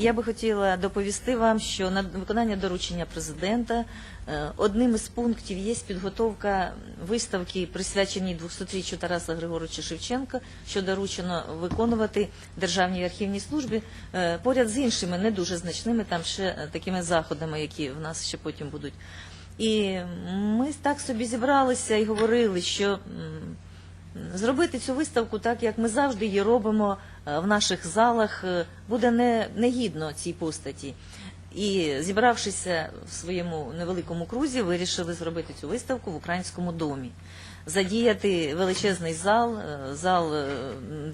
Я би хотіла доповісти вам, що на виконання доручення президента е, одним із пунктів є підготовка виставки, присвяченій 200-річчю Тараса Григоровича Шевченка, що доручено виконувати Державній архівній службі е, поряд з іншими не дуже значними там ще е, такими заходами, які в нас ще потім будуть. І ми так собі зібралися і говорили, що зробити цю виставку так, як ми завжди її робимо е, в наших залах, е, буде не, негідно цій постаті. І зібравшися в своєму невеликому крузі, вирішили зробити цю виставку в українському домі. Задіяти величезний зал, е, зал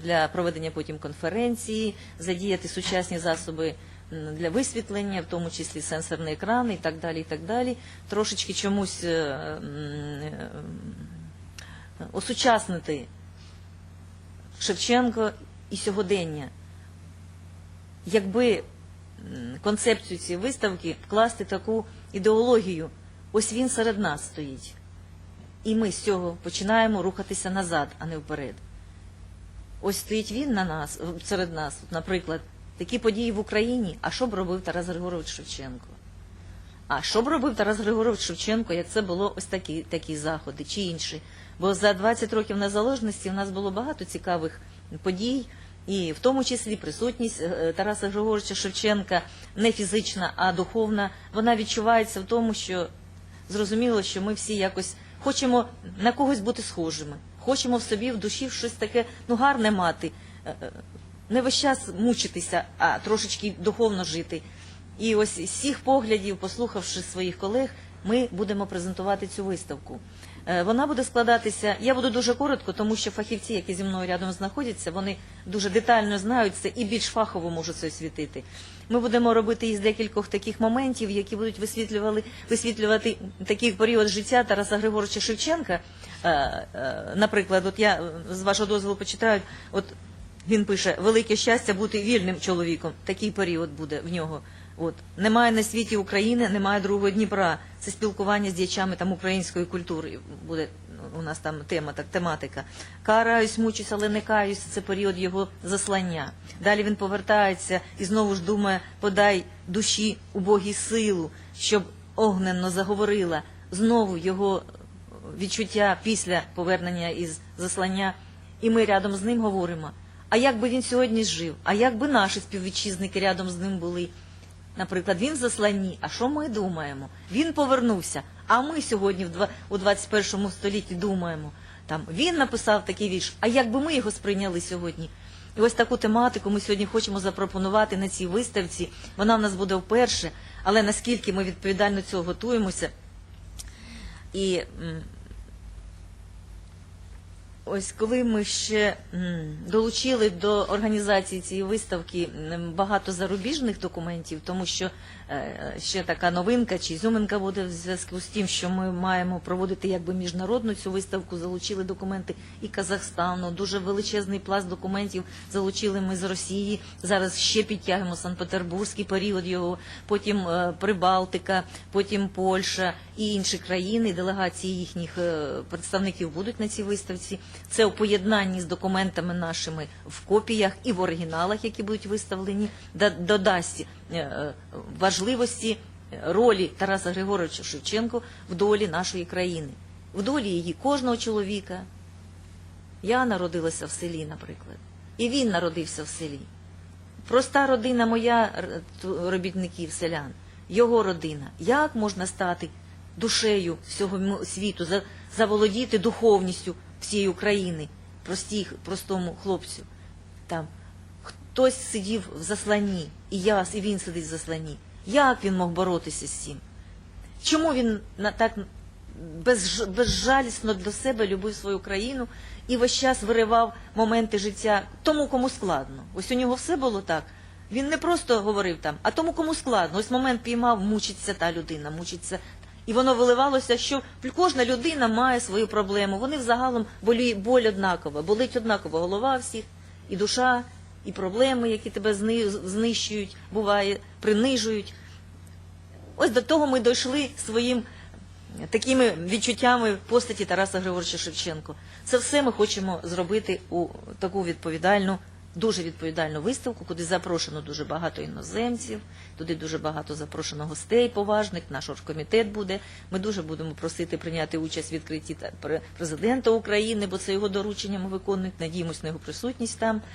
для проведення потім конференції, задіяти сучасні засоби для висвітлення, в тому числі сенсорні екрани і так далі. і так далі. Трошечки чомусь осучаснити Шевченко і сьогодення. Якби концепцію цієї виставки вкласти таку ідеологію, ось він серед нас стоїть. І ми з цього починаємо рухатися назад, а не вперед. Ось стоїть він на нас, серед нас, наприклад, такі події в Україні. А що б робив Тарас Григорович Шевченко? А що б робив Тарас Григорович Шевченко, як це було ось такі, такі заходи чи інші? Бо за 20 років незалежності в нас було багато цікавих подій, і в тому числі присутність е, Тараса Григоровича Шевченка не фізична, а духовна. Вона відчувається в тому, що зрозуміло, що ми всі якось хочемо на когось бути схожими, хочемо в собі в душі щось таке ну гарне мати. Е, е, Не весь час мучитися, а трошечки духовно жити. І ось з цих поглядів, послухавши своїх колег, ми будемо презентувати цю виставку. Е, Вона буде складатися. Я буду дуже коротко, тому що фахівці, які зі мною рядом знаходяться, вони дуже детально знають це і більш фахово можуть це освітити. Ми будемо робити із декількох таких моментів, які будуть висвітлювали висвітлювати такий період життя Тараса Григоровича Шевченка. Е, е, Наприклад, от я з вашого дозволу почитаю, от він пише велике щастя бути вільним чоловіком. Такий період буде в нього. От немає на світі України, немає другого Дніпра. Це спілкування з діячами там української культури. Буде у нас там тема, так тематика. Караюсь, мучусь, але не каюсь. Це період його заслання. Далі він повертається і знову ж думає, подай душі убогій силу, щоб огненно заговорила. Знову його відчуття після повернення із заслання, і ми рядом з ним говоримо. А як би він сьогодні жив? А як би наші співвітчизники рядом з ним були? Наприклад, він засланні, а що ми думаємо? Він повернувся, а ми сьогодні у 21 столітті думаємо. Там він написав такий вірш, а як би ми його сприйняли сьогодні? І ось таку тематику ми сьогодні хочемо запропонувати на цій виставці. Вона в нас буде вперше, але наскільки ми відповідально цього готуємося. І Ось коли ми ще долучили до організації цієї виставки багато зарубіжних документів, тому що е, ще така новинка чи зюминка буде в зв'язку з тим, що ми маємо проводити якби міжнародну цю виставку, залучили документи і Казахстану, дуже величезний пласт документів залучили ми з Росії. Зараз ще підтягуємо Санкт-Петербурзький період його, потім е, Прибалтика, потім Польща і інші країни, делегації їхніх е, представників будуть на цій виставці. Це у поєднанні з документами нашими в копіях і в оригіналах, які будуть виставлені, додасть е, важливості е, ролі Тараса Григоровича Шевченко в долі нашої країни, в долі її кожного чоловіка. Я народилася в селі, наприклад, і він народився в селі. Проста родина моя робітників, селян, його родина. Як можна стати душею всього світу, заволодіти духовністю всієї України, простій, простому хлопцю? Там хтось сидів в засланні, і я, і він сидить в засланні. Як він мог боротися з цим? Чому він так безж- безжалісно для себе любив свою країну і весь час виривав моменти життя тому, кому складно? Ось у нього все було так. Він не просто говорив там, а тому, кому складно. Ось момент піймав, мучиться та людина, мучиться. І воно виливалося, що кожна людина має свою проблему. Вони взагалом болі, боль однакова, болить однаково голова всіх, і душа, і проблеми, які тебе знищують, буває, принижують. Ось до того ми дійшли своїм такими відчуттями постаті Тараса Григоровича Шевченко. Це все ми хочемо зробити у таку відповідальну дуже відповідальну виставку, куди запрошено дуже багато іноземців, туди дуже багато запрошено гостей поважних. Наш оргкомітет буде. Ми дуже будемо просити прийняти участь в відкритті та- пре- президента України, бо це його доручення ми виконуємо. Надіємось на його присутність там.